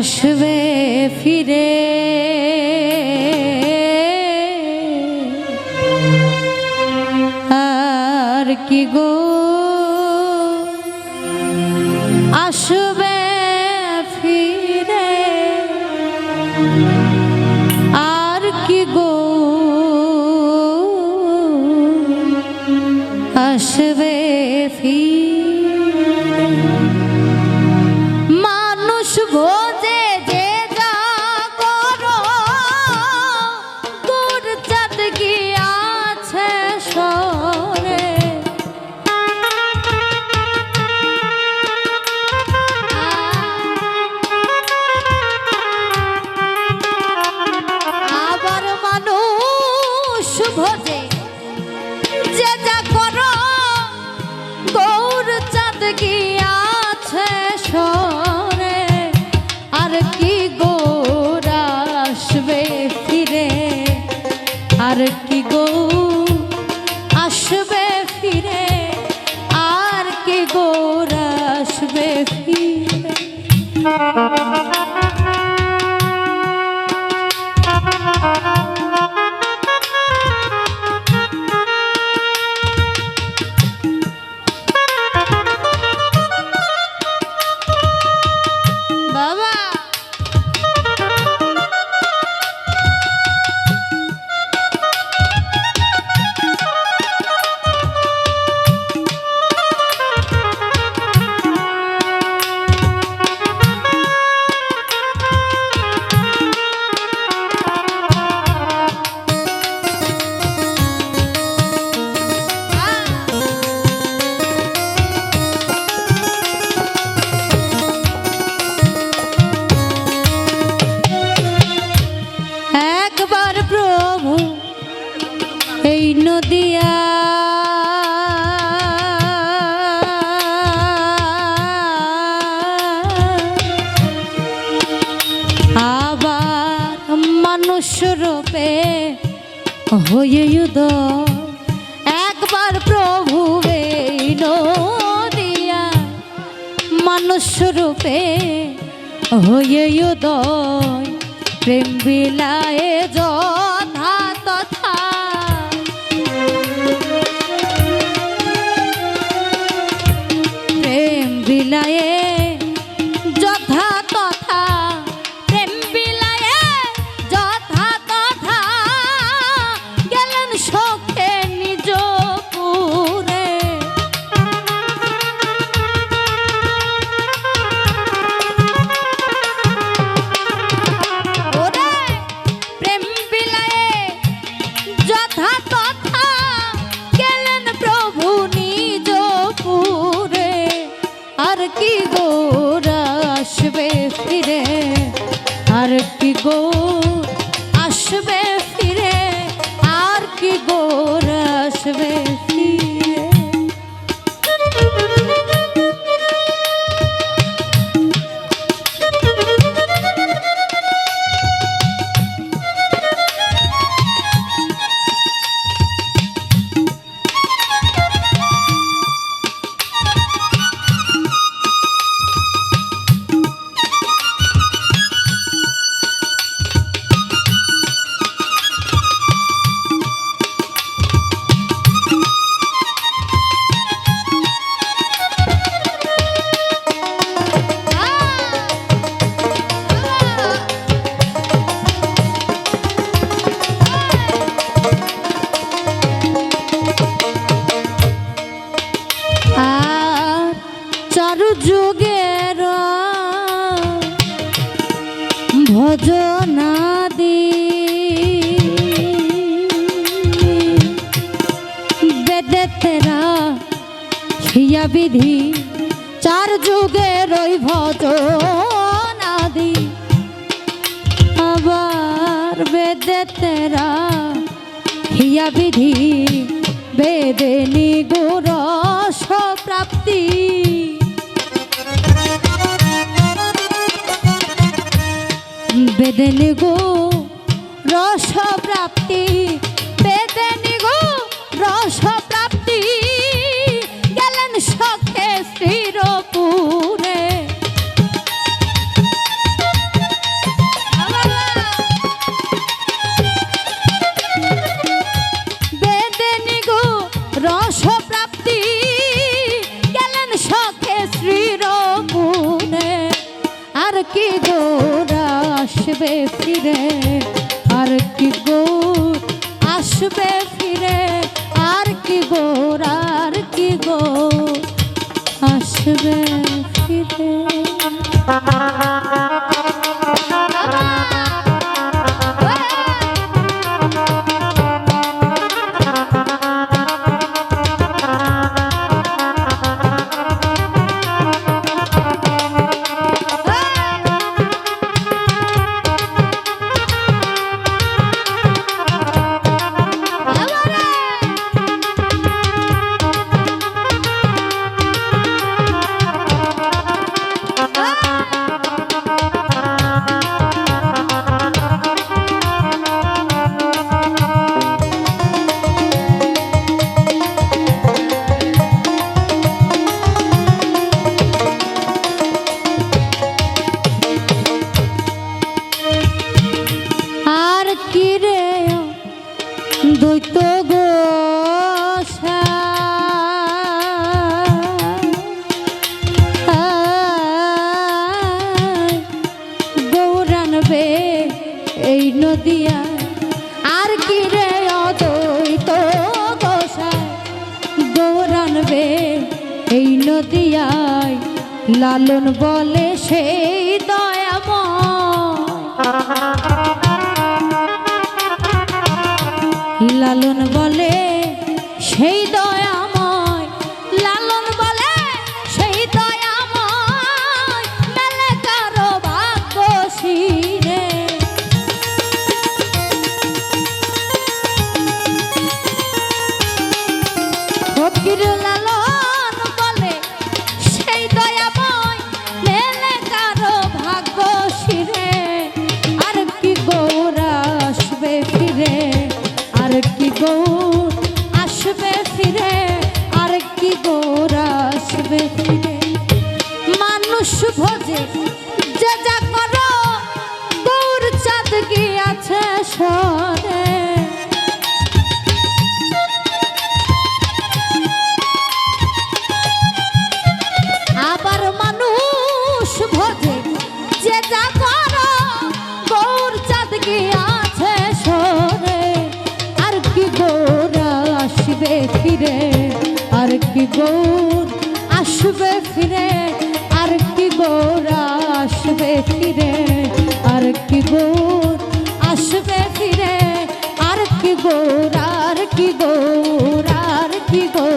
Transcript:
আসবে ফিরে। ভোজে। যে যা করো, গৌর চাঁদ গিয়াছে সরে আর কি গৌর আসবে ফিরে? আর কি গো আসবে ফিরে? আর কি গৌর আসবে ফিরে? মানুষ রূপে হয়ে উদয় একবার প্রভু দিয়া নদিয়া মানুষ রূপে হয়ে উদয়। প্রেম বিলায় যথা পুরে আর কি গোর আসবে ফিরে? আর কি গোর হিয়া বিধি। চার যুগের ওই ভজনাদি আবার বেদ তেরা হিয়া বিধি। বেদে নিগুর প্রাপ্তি। বেদে নিগু কি গোর আসবে ফিরে? আর কি গোর আসবে নদিয়ায় লালন বলে সেই দয়াম লালন বলে সেই দয়াময় আবার মানুষ চাঁদ সরে আর কি গৌর আসবে ফিরে, আর কি গৌর আসবে ফিরে, আর কি গৌর আসবে ফিরে, আর আর কি গৌর